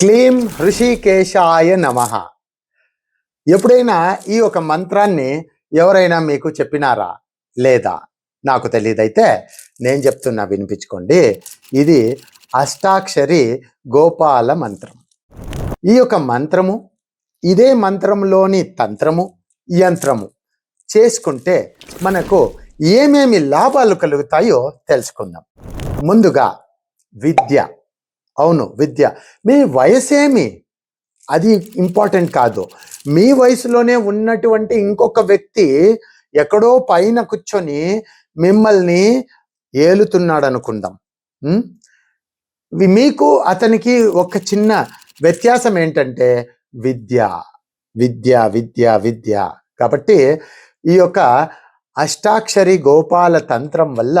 క్లీం హృషికేశాయ నమ. ఎప్పుడైనా ఈ ఒక మంత్రాన్ని ఎవరైనా మీకు చెప్పినారా? లేదా? నాకు తెలియదైతే నేను చెప్తున్నా వినిపించుకోండి. ఇది అష్టాక్షరి గోపాల మంత్రం. ఈ యొక్క మంత్రము ఇదే మంత్రంలోని తంత్రము యంత్రము చేసుకుంటే మనకు ఏమేమి లాభాలు కలుగుతాయో తెలుసుకుందాం. ముందుగా విద్య. అవును విద్య. మీ వయసేమి? అది ఇంపార్టెంట్ కాదు. మీ వయసులోనే ఉన్నటువంటి ఇంకొక వ్యక్తి ఎక్కడో పైన కూర్చొని మిమ్మల్ని ఏలుతున్నాడు అనుకుందాం మీకు అతనికి ఒక చిన్న వ్యత్యాసం ఏంటంటే విద్య. విద్య విద్య విద్య. కాబట్టి ఈ యొక్క అష్టాక్షరి గోపాల తంత్రం వల్ల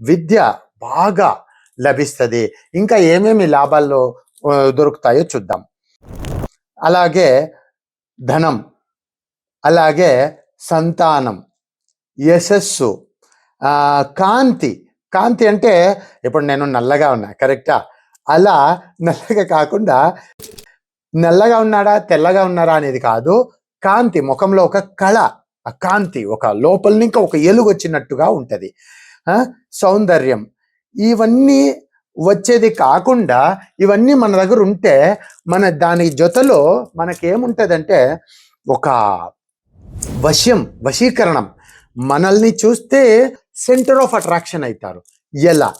విద్య బాగా లభిస్తుంది. ఇంకా ఏమేమి లాభాల్లో దొరుకుతాయో చూద్దాం. అలాగే ధనం అలాగే సంతానం యశస్సు కాంతి. కాంతి అంటే ఇప్పుడు నేను నల్లగా ఉన్నా కరెక్టా? అలా నల్లగా కాకుండా నల్లగా ఉన్నాడా తెల్లగా ఉన్నారా అనేది కాదు. కాంతి ముఖంలో ఒక కళ ఆ కాంతి ఒక లోపల నుంచి ఒక ఎలుగు వచ్చినట్టుగా ఉంటుంది. సౌందర్యం ఇవన్నీ వచ్చేది కాకుండా ఇవన్నీ మన దగ్గర ఉంటే మన దాని జొతలో మనకేముంటుందంటే ఒక వశ్యం వశీకరణం. మనల్ని చూస్తే సెంటర్ ఆఫ్ అట్రాక్షన్ అవుతారు ఎలా?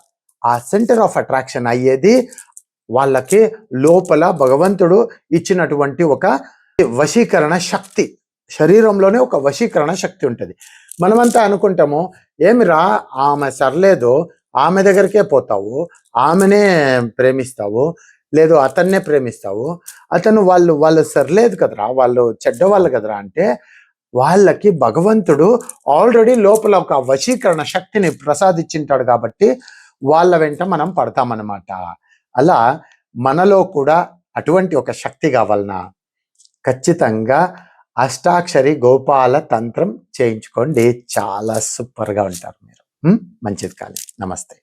ఆ సెంటర్ ఆఫ్ అట్రాక్షన్ అయ్యేది వాళ్ళకి లోపల భగవంతుడు ఇచ్చినటువంటి ఒక వశీకరణ శక్తి. శరీరంలోనే ఒక వశీకరణ శక్తి ఉంటుంది. మనమంతా అనుకుంటాము ఏమిరా ఆమె సర్లేదు ఆమె దగ్గరికే పోతావు ఆమెనే ప్రేమిస్తావు లేదు అతన్నే ప్రేమిస్తావు. అతను వాళ్ళు వాళ్ళు సర్లేదు కదరా వాళ్ళు చెడ్డవాళ్ళు కదరా అంటే వాళ్ళకి భగవంతుడు ఆల్రెడీ లోపల ఒక వశీకరణ శక్తిని ప్రసాదించింటాడు కాబట్టి వాళ్ళ వెంట మనం పడతామన్నమాట. అలా మనలో కూడా అటువంటి ఒక శక్తి కావాలనా ఖచ్చితంగా అష్టాక్షరి గోపాల తంత్రం చేయించుకోండి. చాలా సూపర్గా ఉంటారు మీరు. మంచిది కానీ నమస్తే.